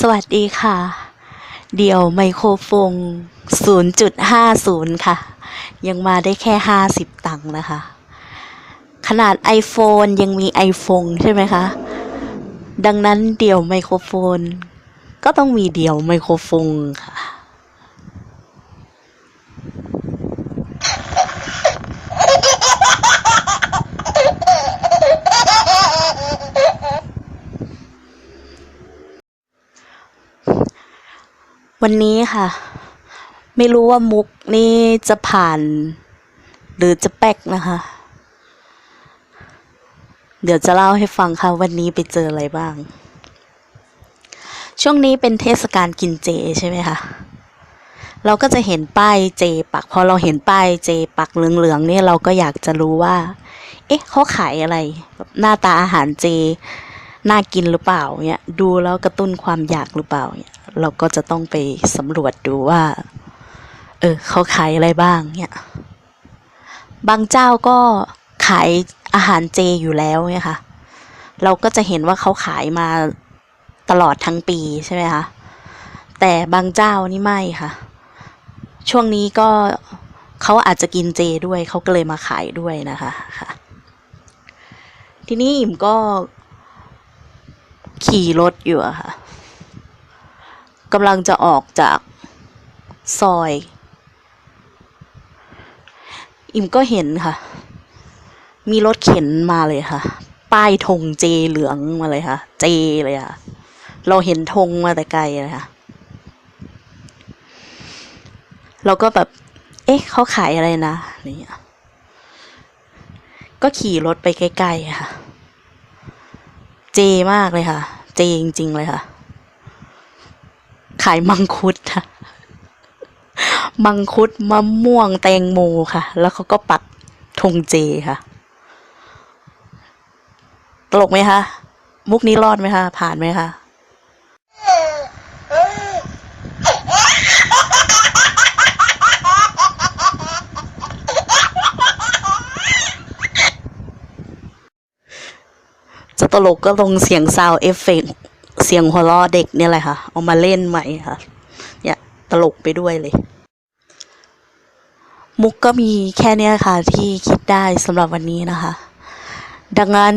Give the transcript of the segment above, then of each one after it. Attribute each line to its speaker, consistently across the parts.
Speaker 1: สวัสดีค่ะ เดี่ยวไมโครโฟน0.50 ค่ะ ยังมาได้แค่ 50 ตังค์นะคะ ขนาด iPhone ยังมี iPhone ใช่ไหมคะ ดังนั้นเดี่ยวไมโครโฟน ก็ต้องมีเดี่ยวไมโครโฟนค่ะ วันนี้ค่ะ ไม่รู้ว่ามุกนี่จะผ่าน หรือจะแป๊กนะคะ เดี๋ยวจะเล่าให้ฟังค่ะ วันนี้ไปเจออะไรบ้าง ช่วงนี้เป็นเทศกาลกินเจใช่ไหมคะเราก็จะเห็นป้ายเจ ปักพอเราเห็นป้ายเจ ปักเหลืองๆเนี่ยเราก็อยากจะรู้ว่า เอ๊ะเขาขายอะไรหน้าตาอาหารเจ น่ากินหรือเปล่าเนี่ยดูแล้วกระตุ้นความอยากหรือเปล่าเนี่ยเราก็จะต้องไปสำรวจดูว่า เออเขาขายอะไรบ้างเนี่ยบางเจ้าก็ขายอาหารเจอยู่แล้วเนี่ยค่ะเราก็จะเห็นว่าเขาขายมาตลอดทั้งปีใช่ไหมคะแต่บางเจ้านี่ไม่ค่ะ ช่วงนี้ก็เขาอาจจะกินเจด้วยเขาก็เลยมาขายด้วยนะคะค่ะ ทีนี้อิ่มก็ ขี่รถอยู่อะค่ะกำลังจะออกจากซอย อิมก็เห็นค่ะ มีรถเข็นมาเลยค่ะ ป้ายธงเจเหลืองมาเลยค่ะ เจเลยค่ะ เราเห็นธงมาแต่ไกลเลยค่ะ เราก็แบบ เอ๊ะเขาขายอะไรนะอะไรเงี้ยก็ขี่รถไปใกล้ๆค่ะ เจมากเลยค่ะ เจจริง ๆ เลยค่ะ ขายมังคุดค่ะ มังคุดมะม่วงแตงโมค่ะ แล้วเขาก็ปักธงเจค่ะ ตลกไหมคะ มุกนี้รอดไหมคะ ผ่านไหมคะ จะต ลกก็ลงเสียงซาวเอฟเฟกเสียงหัวเราะเด็กเนี่ยแหละค่ะ เอามาเล่นใหม่ค่ะ เนี่ยตลกไปด้วยเลย มุกก็มีแค่เนี้ยค่ะ ที่คิดได้สำหรับวันนี้นะคะ ดังนั้น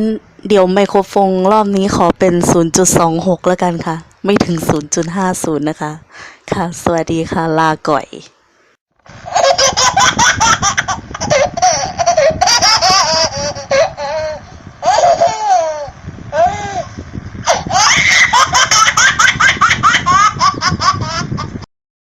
Speaker 1: เดี๋ยวไมโครโฟนรอบนี้ขอเป็น 0.26 แล้วกันค่ะ ไม่ถึง 0.50 นะคะ ค่ะ สวัสดีค่ะ ลาก่อย